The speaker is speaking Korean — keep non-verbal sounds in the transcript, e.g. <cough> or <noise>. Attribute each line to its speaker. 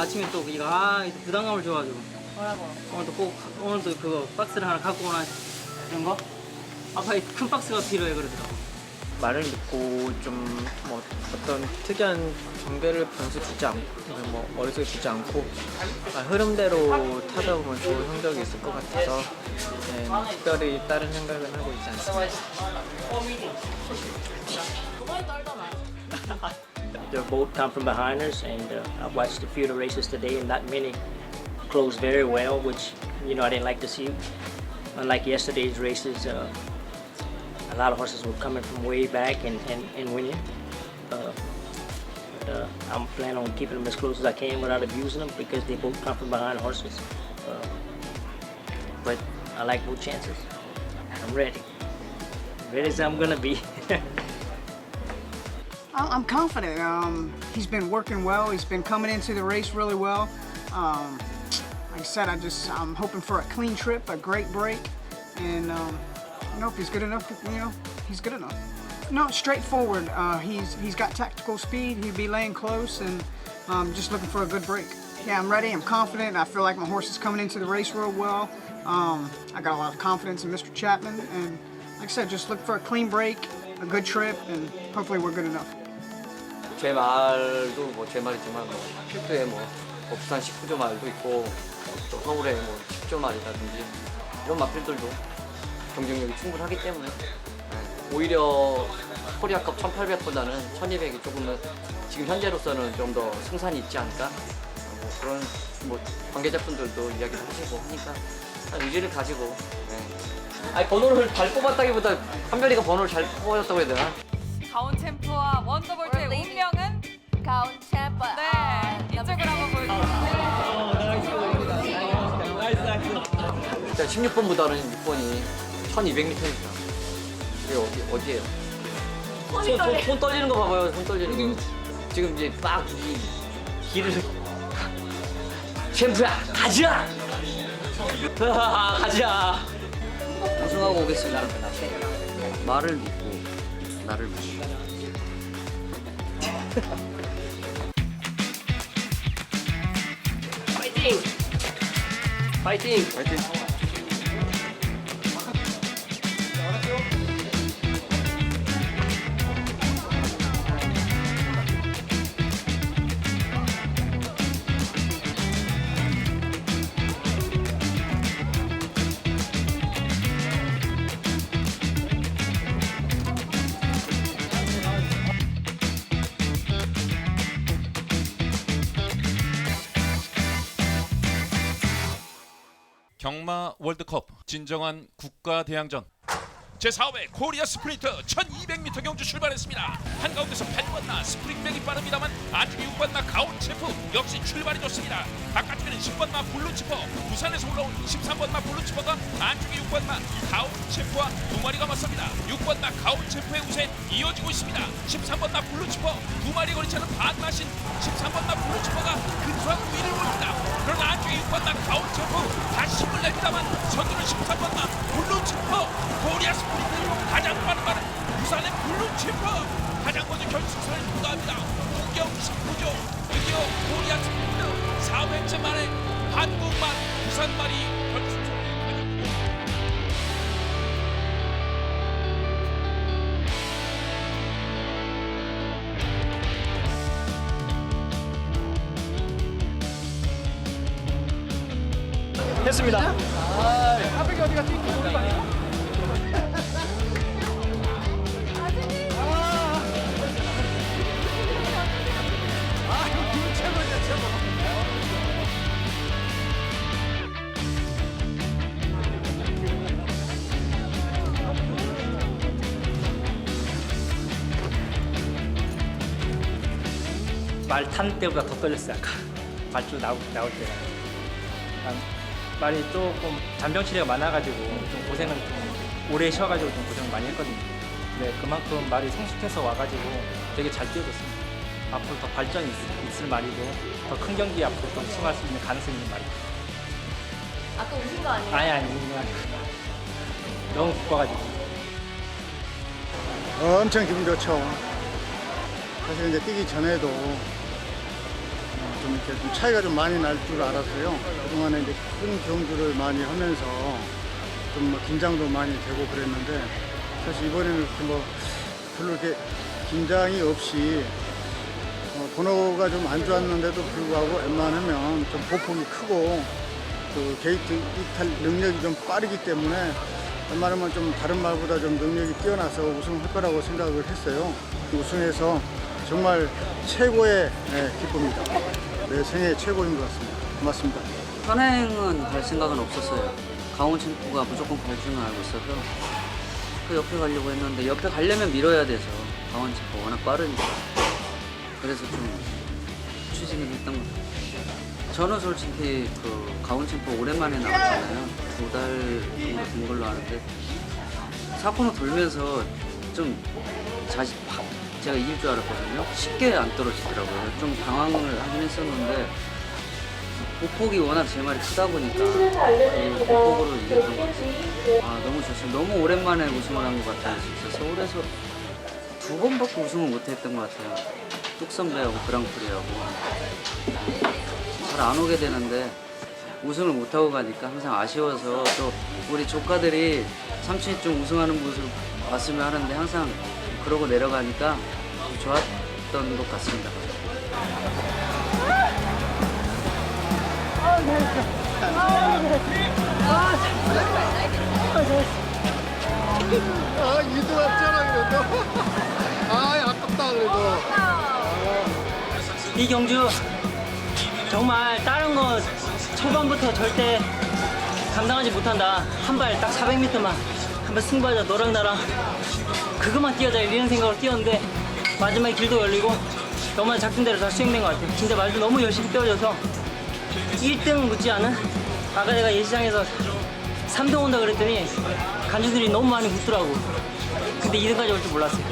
Speaker 1: 아침에 또 이거 아 이거 부담감을 줘가지고
Speaker 2: 뭐라고?
Speaker 1: 오늘도 꼭 오늘도 그거 박스를 하나 갖고 오나 이런 거 아빠 이 큰 박스가 필요해 그러더라고.
Speaker 3: 말을 믿고 좀 뭐 어떤 특이한 경계를 변수 주지 않고 뭐 머릿속에 두지 않고 아, 흐름대로 타다 보면 좋은 성적이 있을 것 같아서 네, 특별히 다른 생각은 하고 있지 않습니다. <laughs>
Speaker 4: They're both come from behinders, and uh, I watched a few of the races today, and not many closed very well, which you know I didn't like to see. Unlike yesterday's races, uh, a lot of horses were coming from way back and, and, and winning. Uh, uh, I'm planning on keeping them as close as I can without abusing them because they both come from behind horses. Uh, but I like both chances. I'm ready. Ready as I'm gonna be. <laughs>
Speaker 5: I'm confident. Um, he's been working well. He's been coming into the race really well. Um, like I said, I just I'm hoping for a clean trip, a great break, and um, you know if he's good enough, you know he's good enough. No, straightforward. Uh, he's he's got tactical speed. He'd be laying close, and um, just looking for a good break. Yeah, I'm ready. I'm confident. I feel like my horse is coming into the race real well. Um, I got a lot of confidence in Mr. Chapman, and like I said, just look for a clean break, a good trip, and hopefully we're good enough.
Speaker 6: 제 말도 뭐 제 말이지만 뭐 필두에 뭐, 뭐 부산 19조 말도 있고 또 서울에 뭐 10조 말이라든지 이런 마필들도 경쟁력이 충분하기 때문에 네, 오히려 코리아컵 1800보다는 1200이 조금은 지금 현재로서는 좀 더 승산이 있지 않을까 뭐 그런 뭐 관계자분들도 이야기를 하시고 하니까 한 의지를 가지고 네. 아니 번호를 잘 뽑았다기보다 한별이가 번호를 잘 뽑아줬다고 해야 되나?
Speaker 2: 가온 챔프와 원더볼트의 운명 은
Speaker 7: 가운 챔프.
Speaker 2: 네 이쪽으로 한번 보여주세요.
Speaker 6: 일단 16번보다는 6번이 1200m입니다. 이게 어디, 어디예요? 손, 손, 손 떨리는 거 봐봐요, 손 떨리는 거. 지금 이제 막 이 길을. <laughs> 챔프야, 가자! <laughs> 가자! 우승하고 오겠습니다. 말을 믿고, 나를 믿고. Fighting! Fighting! Fighting.
Speaker 8: 경마 월드컵 진정한 국가 대항전 제4회 코리아 스프린터 1200m 경주 출발했습니다. 한가운데서 8번나 스프링백이 빠릅니다만 안쪽에 6번나 가온 체프 역시 출발이 좋습니다. 바깥쪽에는 10번나 블루치퍼 부산에서 올라온 13번나 블루치퍼가 안쪽에 6번나 가온 체프와 두 마리가 맞섭니다. 6번나 가온 체프의 우세 이어지고 있습니다. 13번나 블루치퍼 두 마리 거리차는 반나신 13번나 블루치퍼가 근소한 위를 올립니다. 그러나 안쪽에 6번나 가온 체프 다시 힘을 냅니다만 선두는 13번나 블루치퍼 코리아 스프린트 가장 빠른 말은 부산의 블루치퍼 가장 먼저 결승선을 통과합니다. 국경 19조 드디어 코리아 스프린트 4회째 만에
Speaker 3: 했습니다.
Speaker 1: 말 타는 때보다 더 떨렸어요 발주 나올, 나올 때난 말이 조금 잔병 치레가 많아가지고 좀 고생을 좀 오래 쉬어가지고 좀 고생을 많이 했거든요. 근데 그만큼 말이 성숙해서 와가지고 되게 잘 뛰어줬습니다. 앞으로 더 발전이 있, 있을 말이고 더 큰 경기 앞으로 좀 승할 수 있는 가능성이 있는 말이에요.
Speaker 7: 아까 우신 거 아니에요?
Speaker 1: 아니 아니 그냥 너무 기뻐가지고.
Speaker 9: 엄청 기분 좋죠. 사실 이제 뛰기 전에도 어, 좀좀 이렇게 좀 차이가 좀 많이 날 줄 알았어요. 그동안에 이제 큰 경주를 많이 하면서 좀 뭐 긴장도 많이 되고 그랬는데 사실 이번에는 뭐 별로 이렇게 긴장이 없이 어, 번호가 좀 안 좋았는데도 불구하고 웬만하면 좀 보폭이 크고 그 게이트 이탈 능력이 좀 빠르기 때문에 웬만하면 좀 다른 말보다 좀 능력이 뛰어나서 우승할 거라고 생각을 했어요. 우승해서 정말 최고의 네, 기쁨입니다. 내 생애 최고인 것 같습니다. 고맙습니다.
Speaker 10: 선행은 갈 생각은 없었어요. 강원 챔프가 무조건 갈 줄은 알고 있어서 그 옆에 가려고 했는데 옆에 가려면 밀어야 돼서 강원 챔프 워낙 빠르니까 그래서 좀 추진을 했던 것 같아요. 저는 솔직히 그 강원 챔프 오랜만에 나왔잖아요. 두 달 정도 된 걸로 아는데 사코노 돌면서 좀팍 제가 이길 줄 알았거든요. 쉽게 안 떨어지더라고요. 좀 당황을 하긴 했었는데 보폭이 워낙 제 말이 크다 보니까 그 보폭으로 이겼던 것 같아요. 아 너무 좋습니다. 너무 오랜만에 우승을 한 것 같아요. 진짜 서울에서 두 번밖에 우승을 못했던 것 같아요. 뚝 선배하고 그랑프리하고 잘 안 오게 되는데 우승을 못하고 가니까 항상 아쉬워서 또 우리 조카들이 삼촌이 좀 우승하는 모습 봤으면 하는데 항상 그러고 내려가니까 좋았던 것 같습니다.
Speaker 9: 아, 이도 왔잖아, 그래도. 아, 아깝다, 그래도.
Speaker 10: 이 경주 정말 다른 거 초반부터 절대 감당하지 못한다. 한 발 딱 400m만 한 번 승부하자 너랑 나랑 그것만 뛰어자 이런 생각으로 뛰었는데 마지막에 길도 열리고 너무 작전 대로 다 수행된 것 같아요. 진짜 말도 너무 열심히 뛰어줘서 1등 묻지 않은 아까 내가 예시장에서 3등 온다 그랬더니 간주들이 너무 많이 묻더라고. 근데 2등까지 올 줄 몰랐어요.